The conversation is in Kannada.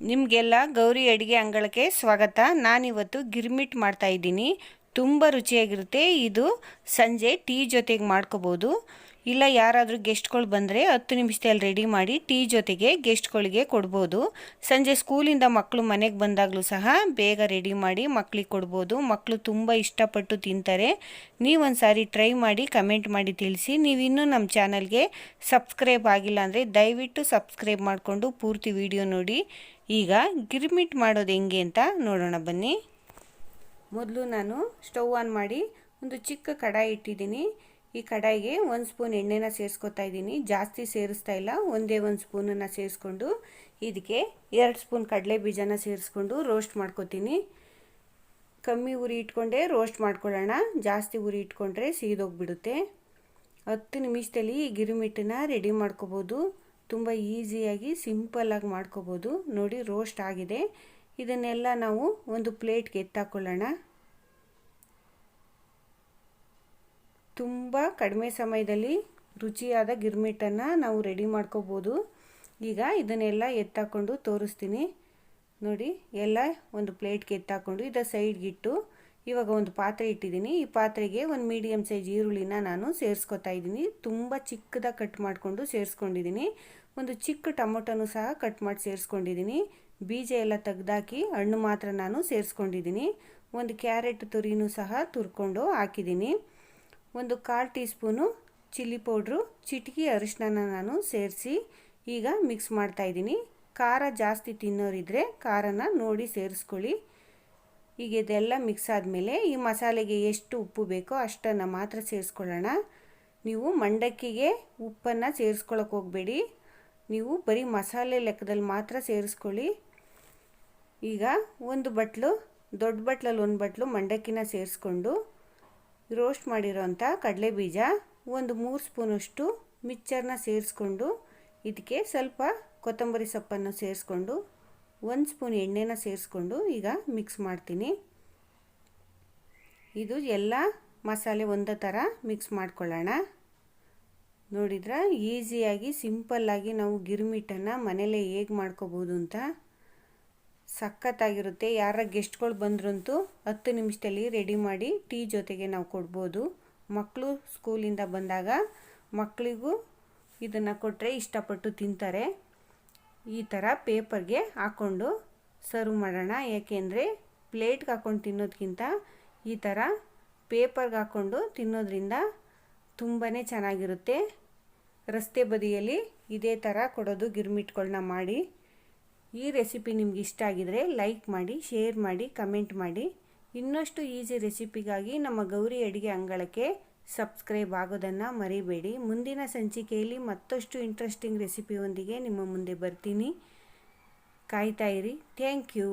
ನಿಮಗೆಲ್ಲ ಗೌರಿ ಅಡುಗೆ ಅಂಗಳಕ್ಕೆ ಸ್ವಾಗತ. ನಾನಿವತ್ತು ಗಿರ್ಮಿಟ್ ಮಾಡ್ತಾ ಇದ್ದೀನಿ. ತುಂಬ ರುಚಿಯಾಗಿರುತ್ತೆ. ಇದು ಸಂಜೆ ಟೀ ಜೊತೆಗೆ ಮಾಡ್ಕೋಬೋದು. ಇಲ್ಲ ಯಾರಾದರೂ ಗೆಸ್ಟ್ಗಳು ಬಂದರೆ ಹತ್ತು ನಿಮಿಷದಲ್ಲಿ ರೆಡಿ ಮಾಡಿ ಟೀ ಜೊತೆಗೆ ಗೆಸ್ಟ್ಗಳಿಗೆ ಕೊಡ್ಬೋದು. ಸಂಜೆ ಸ್ಕೂಲಿಂದ ಮಕ್ಕಳು ಮನೆಗೆ ಬಂದಾಗಲೂ ಸಹ ಬೇಗ ರೆಡಿ ಮಾಡಿ ಮಕ್ಕಳಿಗೆ ಕೊಡ್ಬೋದು. ಮಕ್ಕಳು ತುಂಬ ಇಷ್ಟಪಟ್ಟು ತಿಂತಾರೆ. ನೀವೊಂದು ಸಾರಿ ಟ್ರೈ ಮಾಡಿ ಕಮೆಂಟ್ ಮಾಡಿ ತಿಳಿಸಿ. ನೀವು ಇನ್ನೂ ನಮ್ಮ ಚಾನಲ್ಗೆ ಸಬ್ಸ್ಕ್ರೈಬ್ ಆಗಿಲ್ಲ ಅಂದರೆ ದಯವಿಟ್ಟು ಸಬ್ಸ್ಕ್ರೈಬ್ ಮಾಡಿಕೊಂಡು ಪೂರ್ತಿ ವಿಡಿಯೋ ನೋಡಿ. ಈಗ ಗಿರ್ಮಿಟ್ ಮಾಡೋದು ಹೆಂಗೆ ಅಂತ ನೋಡೋಣ ಬನ್ನಿ. ಮೊದಲು ನಾನು ಸ್ಟವ್ ಆನ್ ಮಾಡಿ ಒಂದು ಚಿಕ್ಕ ಕಡಾಯಿ ಇಟ್ಟಿದ್ದೀನಿ. ಈ ಕಡಾಯಿಗೆ ಒಂದು ಸ್ಪೂನ್ ಎಣ್ಣೆನ ಸೇರಿಸ್ಕೊತಾ ಇದ್ದೀನಿ. ಜಾಸ್ತಿ ಸೇರಿಸ್ತಾ ಇಲ್ಲ. ಒಂದೇ ಒಂದು ಸ್ಪೂನನ್ನು ಸೇರಿಸ್ಕೊಂಡು ಇದಕ್ಕೆ ಎರಡು ಸ್ಪೂನ್ ಕಡಲೆ ಬೀಜನ ಸೇರಿಸ್ಕೊಂಡು ರೋಸ್ಟ್ ಮಾಡ್ಕೊತೀನಿ. ಕಮ್ಮಿ ಉರಿ ಇಟ್ಕೊಂಡೆ ರೋಸ್ಟ್ ಮಾಡ್ಕೊಳ್ಳೋಣ. ಜಾಸ್ತಿ ಉರಿ ಇಟ್ಕೊಂಡ್ರೆ ಸೀದೋಗ್ಬಿಡುತ್ತೆ. ಹತ್ತು ನಿಮಿಷದಲ್ಲಿ ಈ ಗಿರಿಮಿಟ್ಟನ್ನ ರೆಡಿ ಮಾಡ್ಕೋಬೋದು. ತುಂಬ ಈಸಿಯಾಗಿ ಸಿಂಪಲ್ಲಾಗಿ ಮಾಡ್ಕೋಬೋದು. ನೋಡಿ ರೋಸ್ಟ್ ಆಗಿದೆ. ಇದನ್ನೆಲ್ಲ ನಾವು ಒಂದು ಪ್ಲೇಟ್ಗೆ ಎತ್ತಾಕೊಳ್ಳೋಣ. ತುಂಬ ಕಡಿಮೆ ಸಮಯದಲ್ಲಿ ರುಚಿಯಾದ ಗಿರ್ಮಿಟನ್ನು ನಾವು ರೆಡಿ ಮಾಡ್ಕೋಬೋದು. ಈಗ ಇದನ್ನೆಲ್ಲ ಎತ್ತಾಕೊಂಡು ತೋರಿಸ್ತೀನಿ. ನೋಡಿ, ಎಲ್ಲ ಒಂದು ಪ್ಲೇಟ್ಗೆ ಎತ್ತಾಕೊಂಡು ಇದರ ಸೈಡ್ಗಿಟ್ಟು ಇವಾಗ ಒಂದು ಪಾತ್ರೆ ಇಟ್ಟಿದ್ದೀನಿ. ಈ ಪಾತ್ರೆಗೆ ಒಂದು ಮೀಡಿಯಮ್ ಸೈಜ್ ಈರುಳ್ಳಿನ ನಾನು ಸೇರಿಸ್ಕೊತಾ ಇದ್ದೀನಿ. ತುಂಬ ಚಿಕ್ಕದಾಗಿ ಕಟ್ ಮಾಡಿಕೊಂಡು ಸೇರಿಸ್ಕೊಂಡಿದ್ದೀನಿ. ಒಂದು ಚಿಕ್ಕ ಟೊಮೊಟೊನೂ ಸಹ ಕಟ್ ಮಾಡಿ ಸೇರಿಸ್ಕೊಂಡಿದ್ದೀನಿ. ಬೀಜ ಎಲ್ಲ ತೆಗ್ದಾಕಿ ಹಣ್ಣು ಮಾತ್ರ ನಾನು ಸೇರಿಸ್ಕೊಂಡಿದ್ದೀನಿ. ಒಂದು ಕ್ಯಾರೆಟ್ ತುರಿನೂ ಸಹ ತುರ್ಕೊಂಡು ಹಾಕಿದ್ದೀನಿ. ಒಂದು ಕಾಲು ಟೀ ಸ್ಪೂನು ಚಿಲ್ಲಿ ಪೌಡ್ರು, ಚಿಟಿಕೆ ಅರಿಶಿನ ನಾನು ಸೇರಿಸಿ ಈಗ ಮಿಕ್ಸ್ ಮಾಡ್ತಾಯಿದ್ದೀನಿ ಖಾರ ಜಾಸ್ತಿ ತಿನ್ನೋರಿದ್ರೆ ಖಾರನ ನೋಡಿ ಸೇರಿಸ್ಕೊಳ್ಳಿ. ಈಗ ಇದೆಲ್ಲ ಮಿಕ್ಸ್ ಆದಮೇಲೆ ಈ ಮಸಾಲೆಗೆ ಎಷ್ಟು ಉಪ್ಪು ಬೇಕೋ ಅಷ್ಟನ್ನು ಮಾತ್ರ ಸೇರಿಸ್ಕೊಳ್ಳೋಣ. ನೀವು ಮಂಡಕ್ಕಿಗೆ ಉಪ್ಪನ್ನು ಸೇರಿಸ್ಕೊಳ್ಳೋಕೆ ಹೋಗಬೇಡಿ. ನೀವು ಬರೀ ಮಸಾಲೆ ಲೆಕ್ಕದಲ್ಲಿ ಮಾತ್ರ ಸೇರಿಸ್ಕೊಳ್ಳಿ. ಈಗ ಒಂದು ಬಟ್ಲು, ದೊಡ್ಡ ಬಟ್ಲಲ್ಲಿ ಒಂದು ಬಟ್ಲು ಮಂಡಕ್ಕಿನ ಸೇರಿಸ್ಕೊಂಡು ರೋಸ್ಟ್ ಮಾಡಿರೋಂಥ ಕಡಲೆ ಬೀಜ ಒಂದು ಮೂರು ಸ್ಪೂನಷ್ಟು ಮಿಕ್ಚರ್ನ ಸೇರಿಸ್ಕೊಂಡು ಇದಕ್ಕೆ ಸ್ವಲ್ಪ ಕೊತ್ತಂಬರಿ ಸೊಪ್ಪನ್ನು ಸೇರಿಸ್ಕೊಂಡು ಒಂದು ಸ್ಪೂನ್ ಎಣ್ಣೆನ ಸೇರಿಸ್ಕೊಂಡು ಈಗ ಮಿಕ್ಸ್ ಮಾಡ್ತೀನಿ. ಇದು ಎಲ್ಲ ಮಸಾಲೆ ಒಂದೇ ಥರ ಮಿಕ್ಸ್ ಮಾಡ್ಕೊಳ್ಳೋಣ. ನೋಡಿದ್ರೆ? ಈಸಿಯಾಗಿ, ಸಿಂಪಲ್ಲಾಗಿ ನಾವು ಗಿರ್ಮಿಟನ್ನು ಮನೇಲೇ ಹೇಗೆ ಮಾಡ್ಕೋಬೋದು ಅಂತ ಸಖತ್ತಾಗಿರುತ್ತೆ. ಯಾರ ಗೆಸ್ಟ್ಗಳು ಬಂದ್ರಂತೂ ಹತ್ತು ನಿಮಿಷದಲ್ಲಿ ರೆಡಿ ಮಾಡಿ ಟೀ ಜೊತೆಗೆ ನಾವು ಕೊಡ್ಬೋದು. ಮಕ್ಕಳು ಸ್ಕೂಲಿಂದ ಬಂದಾಗ ಮಕ್ಕಳಿಗೂ ಇದನ್ನು ಕೊಟ್ಟರೆ ಇಷ್ಟಪಟ್ಟು ತಿಂತಾರೆ. ಈ ಥರ ಪೇಪರ್ಗೆ ಹಾಕ್ಕೊಂಡು ಸರ್ವ್ ಮಾಡೋಣ. ಯಾಕೆಂದರೆ ಪ್ಲೇಟ್ಗೆ ಹಾಕ್ಕೊಂಡು ತಿನ್ನೋದಕ್ಕಿಂತ ಈ ಥರ ಪೇಪರ್ಗೆ ಹಾಕ್ಕೊಂಡು ತಿನ್ನೋದ್ರಿಂದ ತುಂಬಾ ಚೆನ್ನಾಗಿರುತ್ತೆ. ರಸ್ತೆ ಬದಿಯಲ್ಲಿ ಇದೇ ಥರ ಕೊಡೋದು ಗಿರ್ಮಿಟ್ಗಳನ್ನ ಮಾಡಿ. ಈ ರೆಸಿಪಿ ನಿಮ್ಗೆ ಇಷ್ಟ ಆಗಿದರೆ ಲೈಕ್ ಮಾಡಿ ಶೇರ್ ಮಾಡಿ ಕಮೆಂಟ್ ಮಾಡಿ. ಇನ್ನಷ್ಟು ಈಸಿ ರೆಸಿಪಿಗಾಗಿ ನಮ್ಮ ಗೌರಿ ಅಡುಗೆ ಅಂಗಳಕ್ಕೆ ಸಬ್ಸ್ಕ್ರೈಬ್ ಆಗೋದನ್ನು ಮರಿಬೇಡಿ. ಮುಂದಿನ ಸಂಚಿಕೆಯಲ್ಲಿ ಮತ್ತಷ್ಟು ಇಂಟ್ರೆಸ್ಟಿಂಗ್ ರೆಸಿಪಿಯೊಂದಿಗೆ ನಿಮ್ಮ ಮುಂದೆ ಬರ್ತೀನಿ. ಕಾಯ್ತಾಯಿರಿ ಥ್ಯಾಂಕ್ ಯು